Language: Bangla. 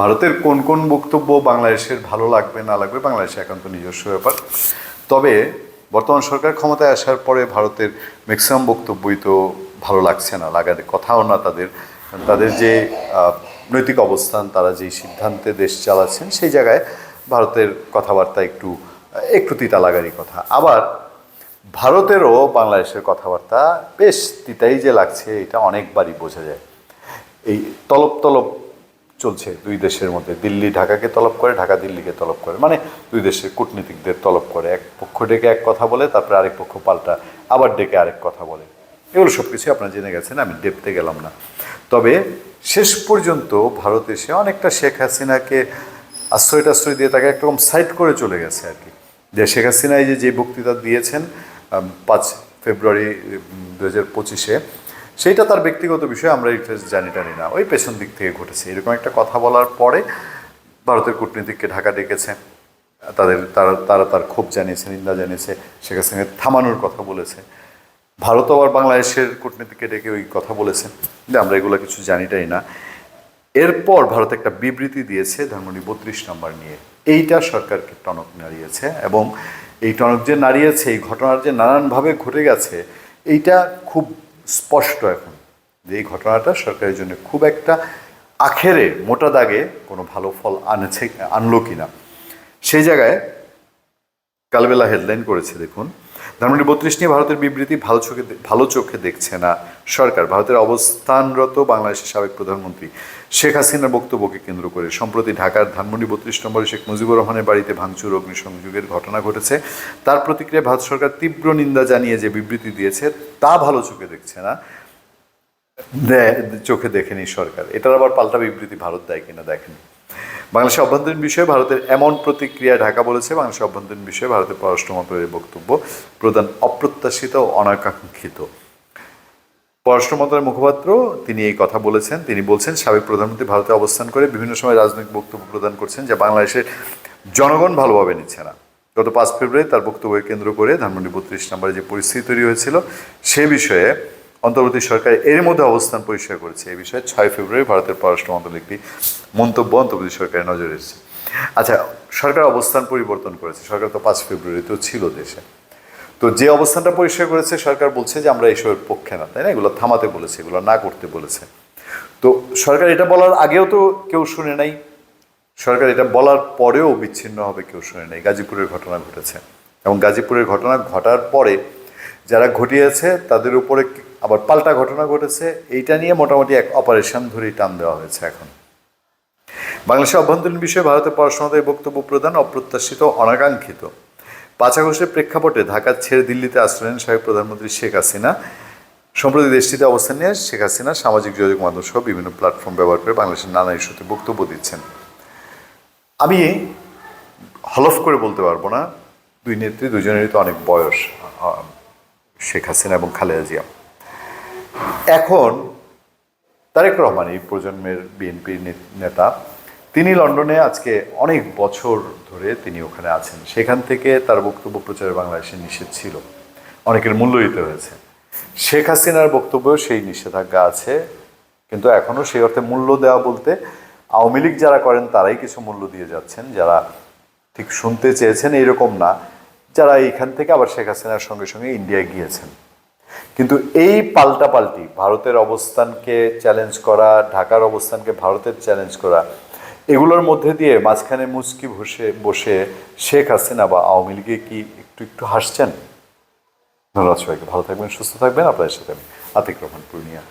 ভারতের কোন কোন বক্তব্য বাংলাদেশের ভালো লাগবে, না লাগবে বাংলাদেশে একান্ত নিজস্ব ব্যাপার। তবে বর্তমান সরকার ক্ষমতায় আসার পরে ভারতের ম্যাক্সিমাম বক্তব্যই তো ভালো লাগছে না, লাগার কথাও না তাদের। তাদের যে নৈতিক অবস্থান, তারা যেই সিদ্ধান্তে দেশ চালাচ্ছেন, সেই জায়গায় ভারতের কথাবার্তা একটু একটু তিতা লাগারই কথা। আবার ভারতেরও বাংলাদেশের কথাবার্তা বেশ তিতাই যে লাগছে, এটা অনেকবারই বোঝা যায়। এই তলব তলব চলছে দুই দেশের মধ্যে। দিল্লি ঢাকাকে তলব করে, ঢাকা দিল্লিকে তলব করে। মানে দুই দেশের কূটনীতিকদের তলব করে। এক পক্ষ ডেকে এক কথা বলে, তারপরে আরেক পক্ষ পাল্টা আবার ডেকে আরেক কথা বলে। এগুলো সব কিছুই আপনারা জেনে গেছেন, আমি ডেপতে গেলাম না। তবে শেষ পর্যন্ত ভারত এসে অনেকটা শেখ হাসিনাকে আশ্রয় টাশ্রয় দিয়ে তাকে একরকম সাইড করে চলে গেছে আর কি। যে শেখ হাসিনা এই যে যে বক্তৃতা দিয়েছেন পাঁচ ফেব্রুয়ারি দু হাজার পঁচিশে সেইটা তার ব্যক্তিগত বিষয়, আমরা এটা জানি টানি না। ওই পেছন দিক থেকে ঘটেছে। এরকম একটা কথা বলার পরে ভারতের কূটনীতিককে ঢাকা ডেকেছে। তাদের, তারা তারা তার ক্ষোভ জানিয়েছে, নিন্দা জানিয়েছে, শেখ হাসিনাকে থামানোর কথা বলেছে। ভারত আবার বাংলাদেশের কূটনীতিকে ডেকে ওই কথা বলেছে। যে আমরা এগুলো কিছু জানিটাই না। এরপর ভারত একটা বিবৃতি দিয়েছে ধানমন্ডি বত্রিশ নম্বর নিয়ে। এইটা সরকারকে টনক নাড়িয়েছে এবং এই টনক যে নাড়িয়েছে, এই ঘটনার যে নানানভাবে ঘটে গেছে, এইটা খুব স্পষ্ট এখন যে এই ঘটনাটা সরকারের জন্য খুব একটা আখেরে, মোটা দাগে কোনো ভালো ফল আনেছে, আনলো কি না সেই জায়গায় কালবেলা হেডলাইন করেছে, দেখুন। ধানমন্ডি বত্রিশ নিয়ে ভারতের বিবৃতি ভালো চোখে ভালো চোখে দেখছে না। সরকার, ভারতের অবস্থানরত বাংলাদেশের সাবেক প্রধানমন্ত্রী শেখ হাসিনার বক্তব্যকে কেন্দ্র করে সম্প্রতি ঢাকার ধানমন্ডি বত্রিশ নম্বরে শেখ মুজিবুর রহমানের বাড়িতে ভাঙচুর, অগ্নিসংযোগের ঘটনা ঘটেছে। তার প্রতিক্রিয়ায় ভারত সরকার তীব্র নিন্দা জানিয়ে যে বিবৃতি দিয়েছে, তা ভালো চোখে দেখছে না। চোখে দেখেনি সরকার। এটার আবার পাল্টা বিবৃতি ভারত দেয় কিনা দেখেনি। বাংলাদেশের অভ্যন্তরীণ বিষয়ে ভারতের এমন প্রতিক্রিয়া ঢাকা বলেছে, বাংলাদেশের অভ্যন্তরীণ বিষয়ে ভারতের পররাষ্ট্র মন্ত্রণালয়ের বক্তব্য প্রধান অপ্রত্যাশিত ও অনাকাঙ্ক্ষিত। পররাষ্ট্র মন্ত্রণালয়ের মুখপাত্র, তিনি এই কথা বলেছেন। তিনি বলছেন, সাবেক প্রধানমন্ত্রী ভারতে অবস্থান করে বিভিন্ন সময় রাজনৈতিক বক্তব্য প্রদান করছেন, যা বাংলাদেশের জনগণ ভালোভাবে নিচ্ছে না। গত পাঁচ ফেব্রুয়ারি তার বক্তব্যকে কেন্দ্র করে ধানমন্ডি বত্রিশ নম্বরে যে পরিস্থিতি তৈরি হয়েছিল, সে বিষয়ে অন্তর্বর্তী সরকার এর মধ্যে অবস্থান পরিষ্কার করেছে। এই বিষয়ে ছয় ফেব্রুয়ারি ভারতের পররাষ্ট্র মন্ত্রণালয় একটি মন্তব্য অন্তর্বর্তী সরকারের নজরে এসেছে। আচ্ছা সরকার অবস্থান পরিবর্তন করেছে। সরকার তো পাঁচ ফেব্রুয়ারিতেও ছিল দেশে। তো যে অবস্থানটা পরিষ্কার করেছে, সরকার বলছে যে আমরা এইসবের পক্ষে না, তাই না? এগুলো থামাতে বলেছে, এগুলো না করতে বলেছে। তো সরকার এটা বলার আগেও তো কেউ শুনে নাই। সরকার এটা বলার পরেও বিচ্ছিন্ন হবে কেউ শুনে নাই। গাজীপুরের ঘটনা ঘটেছে। এবং গাজীপুরের ঘটনা ঘটার পরে যারা ঘটিয়েছে, তাদের উপরে আবার পাল্টা ঘটনা ঘটেছে। এইটা নিয়ে মোটামুটি এক অপারেশন ধরেই টান দেওয়া হয়েছে এখন। বাংলাদেশের অভ্যন্তরীণ বিষয়ে ভারতের পররাষ্ট্র বক্তব্য প্রদান অপ্রত্যাশিত, অনাকাঙ্ক্ষিত। পাঁচ আগস্টের প্রেক্ষাপটে ঢাকা ছেড়ে দিল্লিতে আশ্রয় নেন সাবেক প্রধানমন্ত্রী শেখ হাসিনা। সম্প্রতি দেশটিতে অবস্থান নিয়ে শেখ হাসিনা সামাজিক যোগাযোগ মাধ্যম সহ বিভিন্ন প্ল্যাটফর্ম ব্যবহার করে বাংলাদেশের নানা ইস্যুতে বক্তব্য দিচ্ছেন। আমি হলফ করে বলতে পারব না, দুই নেত্রী, দুজনেরই তো অনেক বয়স শেখ হাসিনা এবং খালেদা জিয়া। এখন তারেক রহমান, এই প্রজন্মের বিএনপির নেতা, তিনি লন্ডনে আজকে অনেক বছর ধরে তিনি ওখানে আছেন। সেখান থেকে তার বক্তব্য প্রচারে বাংলাদেশে নিষেধ ছিল। অনেকের মূল্য দিতে হয়েছে। শেখ হাসিনার বক্তব্যেও সেই নিষেধাজ্ঞা আছে। কিন্তু এখনও সেই অর্থে মূল্য দেওয়া বলতে আওয়ামী লীগ যারা করেন, তারাই কিছু মূল্য দিয়ে যাচ্ছেন। যারা ঠিক শুনতে চেয়েছেন এইরকম না। যারা এইখান থেকে আবার শেখ হাসিনার সঙ্গে সঙ্গে ইন্ডিয়ায় গিয়েছেন। কিন্তু এই পাল্টাপাল্টি, ভারতের অবস্থানকে চ্যালেঞ্জ করা, ঢাকার অবস্থানকে ভারতের চ্যালেঞ্জ করা এগুলোর মধ্যে দিয়ে মাঝখানে মুচকি বসে বসে শেখ হাসিনা বা আওয়ামী লীগে কি একটু একটু হাসছেন? ধন্যবাদ সবাইকে। ভালো থাকবেন, সুস্থ থাকবেন। আপনাদের সাথে আমি আতিক রহমান, পূর্ণিয়া।